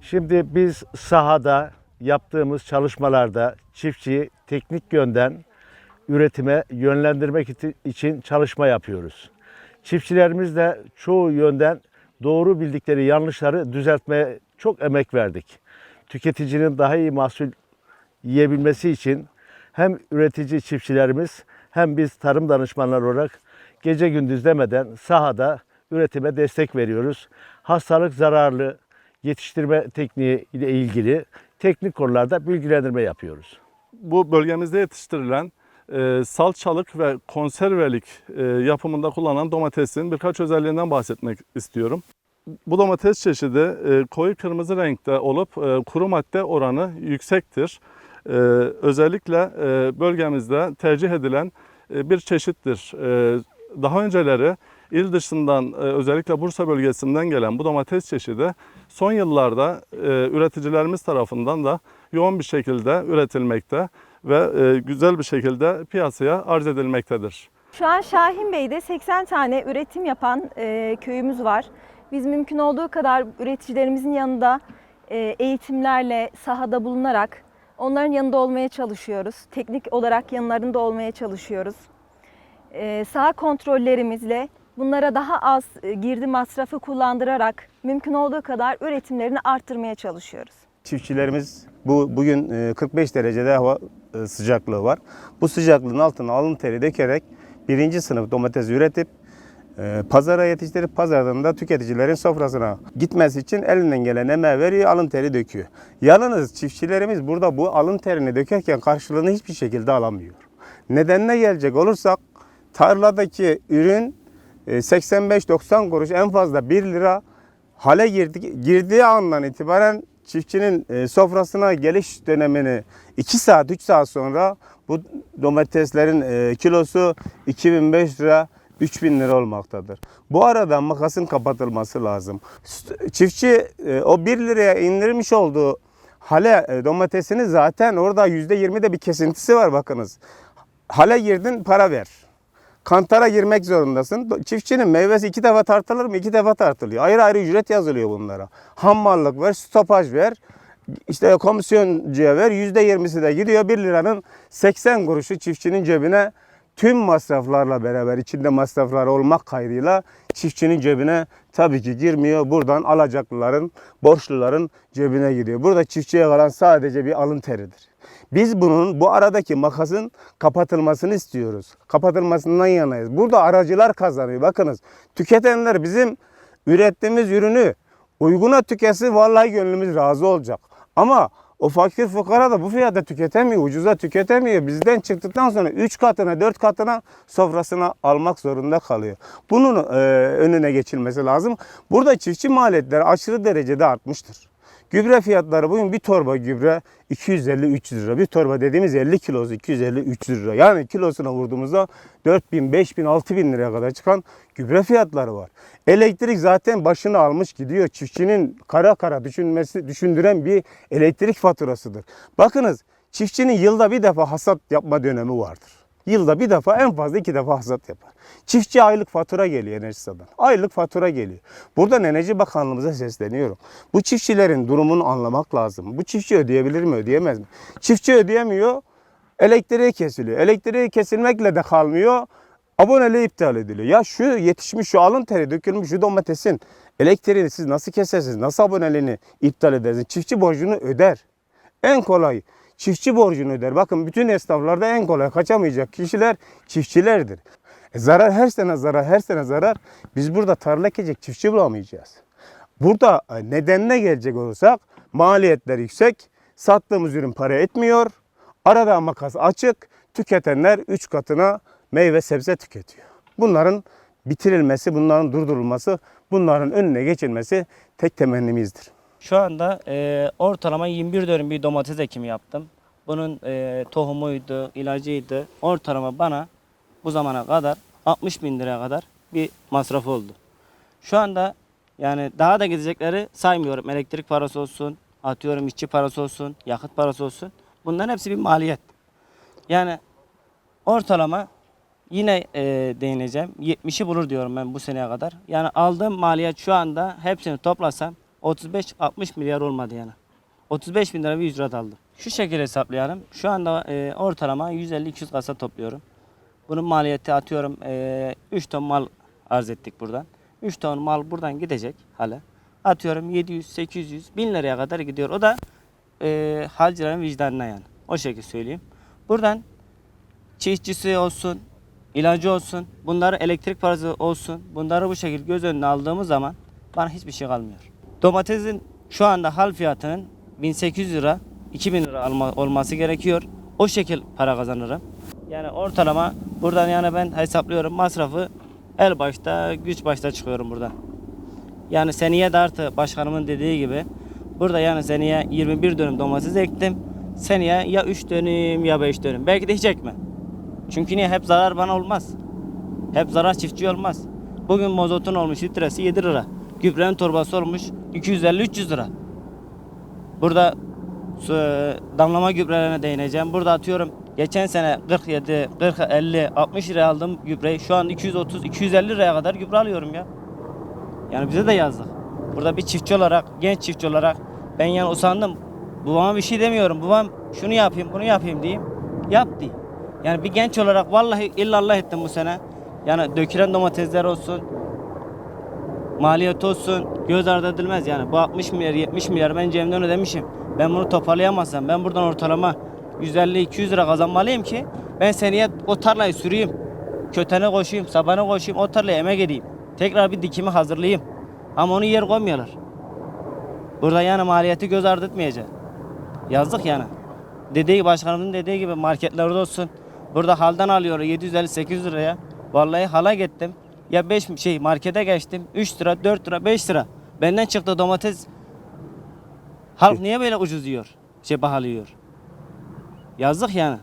Şimdi biz sahada yaptığımız çalışmalarda çiftçiyi teknik yönden üretime yönlendirmek için çalışma yapıyoruz. Çiftçilerimiz de çoğu yönden doğru bildikleri yanlışları düzeltmeye çok emek verdik. Tüketicinin daha iyi mahsul yiyebilmesi için hem üretici çiftçilerimiz hem biz tarım danışmanları olarak gece gündüz demeden sahada üretime destek veriyoruz. Hastalık zararlı yetiştirme tekniği ile ilgili teknik konularda bilgilendirme yapıyoruz. Bu bölgemizde yetiştirilen e, salçalık ve konservelik e, yapımında kullanılan domatesin birkaç özelliğinden bahsetmek istiyorum. Bu domates çeşidi e, koyu kırmızı renkte olup kuru madde oranı yüksektir. Özellikle bölgemizde tercih edilen bir çeşittir. Daha önceleri il dışından e, özellikle Bursa bölgesinden gelen bu domates çeşidi son yıllarda e, üreticilerimiz tarafından da yoğun bir şekilde üretilmekte ve e, güzel bir şekilde piyasaya arz edilmektedir. Şu an Şahin Bey'de 80 tane üretim yapan köyümüz var. Biz mümkün olduğu kadar üreticilerimizin yanında eğitimlerle sahada bulunarak onların yanında olmaya çalışıyoruz. Teknik olarak yanlarında olmaya çalışıyoruz. E, saha kontrollerimizle bunlara daha az e, girdi masrafı kullandırarak mümkün olduğu kadar üretimlerini arttırmaya çalışıyoruz. Çiftçilerimiz bu bugün e, 45 derecede hava e, sıcaklığı var. Bu sıcaklığın altına alın teri dökerek birinci sınıf domates üretip e, pazara yetiştirip pazardan da tüketicilerin sofrasına gitmesi için elinden gelen emeği veriyor, alın teri döküyor. Yalnız çiftçilerimiz burada bu alın terini dökerken karşılığını hiçbir şekilde alamıyor. Nedenine gelecek olursak tarladaki ürün e, 85-90 kuruş en fazla 1 lira hale girdi, girdiği andan itibaren çiftçinin e, sofrasına geliş dönemini 2 saat 3 saat sonra bu domateslerin e, kilosu 2005 lira 3000 lira olmaktadır. Bu arada makasın kapatılması lazım. Çiftçi e, o 1 liraya indirmiş olduğu hale e, domatesini zaten orada %20'de bir kesintisi var bakınız. Hale girdin para ver. Kantara girmek zorundasın. Çiftçinin meyvesi iki defa tartılır mı? İki defa tartılıyor. Ayrı ayrı ücret yazılıyor bunlara. Hammallık ver, stopaj ver. İşte komisyoncuya ver. Yüzde yirmisi de gidiyor. 1 liranın 80 kuruşu çiftçinin cebine tüm masraflarla beraber içinde masraflar olmak kaydıyla çiftçinin cebine tabii ki girmiyor. Buradan alacaklıların, borçluların cebine gidiyor. Burada çiftçiye kalan sadece bir alın teridir. Biz bunun bu aradaki makasın kapatılmasını istiyoruz. Kapatılmasından yanayız. Burada aracılar kazanıyor. Bakınız tüketenler bizim ürettiğimiz ürünü uyguna tüketsin vallahi gönlümüz razı olacak. Ama o fakir fukara da bu fiyata tüketemiyor, ucuza tüketemiyor. Bizden çıktıktan sonra 3 katına, 4 katına sofrasına almak zorunda kalıyor. Bunun e, önüne geçilmesi lazım. Burada çiftçi maliyetleri aşırı derecede artmıştır. Gübre fiyatları bugün bir torba gübre 250-300 lira. Bir torba dediğimiz 50 kilosu 250-300 lira. Yani kilosuna vurduğumuzda 4000, 5000, 6000 liraya kadar çıkan gübre fiyatları var. Elektrik zaten başını almış gidiyor. Çiftçinin kara kara düşünmesi düşündüren bir elektrik faturasıdır. Bakınız çiftçinin yılda bir defa hasat yapma dönemi vardır. Yılda bir defa en fazla iki defa hasat yapar. Çiftçi aylık fatura geliyor Enerjisa'dan. Aylık fatura geliyor. Buradan Enerji Bakanlığımıza sesleniyorum. Bu çiftçilerin durumunu anlamak lazım. Bu çiftçi ödeyebilir mi ödeyemez mi? Çiftçi ödeyemiyor. Elektriği kesiliyor. Elektriği kesilmekle de kalmıyor. Aboneliği iptal ediliyor. Ya şu yetişmiş şu alın teri dökülmüş şu domatesin elektriğini siz nasıl kesersiniz? Nasıl aboneliğini iptal edersiniz? Çiftçi borcunu öder. En kolay çiftçi borcunu öder. Bakın bütün esnaflarda en kolay kaçamayacak kişiler çiftçilerdir. E zarar her sene zarar her sene zarar. Biz burada tarla ekecek çiftçi bulamayacağız. Burada e, nedenine gelecek olursak maliyetler yüksek. Sattığımız ürün para etmiyor. Arada makas açık. Tüketenler 3 katına meyve sebze tüketiyor. Bunların bitirilmesi, bunların durdurulması, bunların önüne geçilmesi tek temennimizdir. Şu anda e, ortalama 21 dönüm bir domates ekimi yaptım. Bunun e, tohumuydu, ilacıydı. Ortalama bana bu zamana kadar 60 bin liraya kadar bir masraf oldu. Şu anda yani daha da gidecekleri saymıyorum. Elektrik parası olsun, atıyorum işçi parası olsun, yakıt parası olsun. Bunların hepsi bir maliyet. Yani ortalama yine e, değineceğim. 70'i bulur diyorum ben bu seneye kadar. Yani aldığım maliyet şu anda hepsini toplasam 35-60 milyar olmadı yani. 35 bin lira bir ücret aldım. Şu şekilde hesaplayalım. Şu anda e, ortalama 150-200 kasa topluyorum. Bunun maliyeti atıyorum e, 3 ton mal arz ettik buradan. 3 ton mal buradan gidecek hala. Atıyorum 700, 800, 1000 liraya kadar gidiyor. O da e, halcilerin vicdanına yani. O şekilde söyleyeyim. Buradan çiftçisi olsun, ilacı olsun, bunları elektrik parası olsun. Bunları bu şekilde göz önüne aldığımız zaman bana hiçbir şey kalmıyor. Domatesin şu anda hal fiyatının 1800 lira, 2000 lira alma, olması gerekiyor. O şekil para kazanırım. Yani ortalama buradan yani ben hesaplıyorum masrafı el başta, güç başta çıkıyorum buradan. Yani seneye de artı başkanımın dediği gibi burada yani seneye 21 dönüm domates ektim. Seneye ya 3 dönüm ya 5 dönüm. Belki de hiç ekme. Çünkü niye? Hep zarar bana olmaz. Hep zarar çiftçi olmaz. Bugün mozotun olmuş litresi 7 lira. Gübrenin torbası olmuş 250-300 lira. Burada su- damlama gübrelerine değineceğim. Burada atıyorum geçen sene 47, 40, 50, 60 liraya aldığım gübreyi şu an 230, 250 liraya kadar gübre alıyorum ya. Yani bize de yazdık. Burada bir çiftçi olarak, genç çiftçi olarak ben yani usandım. Babama bir şey demiyorum. Babam şunu yapayım, bunu yapayım diyeyim. Yap diyeyim. Yani bir genç olarak vallahi illallah ettim bu sene. Yani dökülen domatesler olsun, maliyet olsun göz ardı edilmez yani. Bu 60 milyar 70 milyar ben cebimden ödemişim. Ben bunu toparlayamazsam ben buradan ortalama 150-200 lira kazanmalıyım ki ben seneye o tarlayı süreyim. Kötene koşayım, sabana koşayım, o tarlaya emek edeyim. Tekrar bir dikimi hazırlayayım. Ama onu yer koymuyorlar. Burada yani maliyeti göz ardı etmeyeceğim. Yazdık yani. Dediği başkanımın dediği gibi marketlerde olsun. Burada haldan alıyor 750-800 liraya. Vallahi hala gittim. Ya 5 şey markete geçtim. 3 lira, 4 lira, 5 lira. Benden çıktı domates. Halk niye böyle ucuz yiyor? Şey pahalı yiyor. Yazdık yani.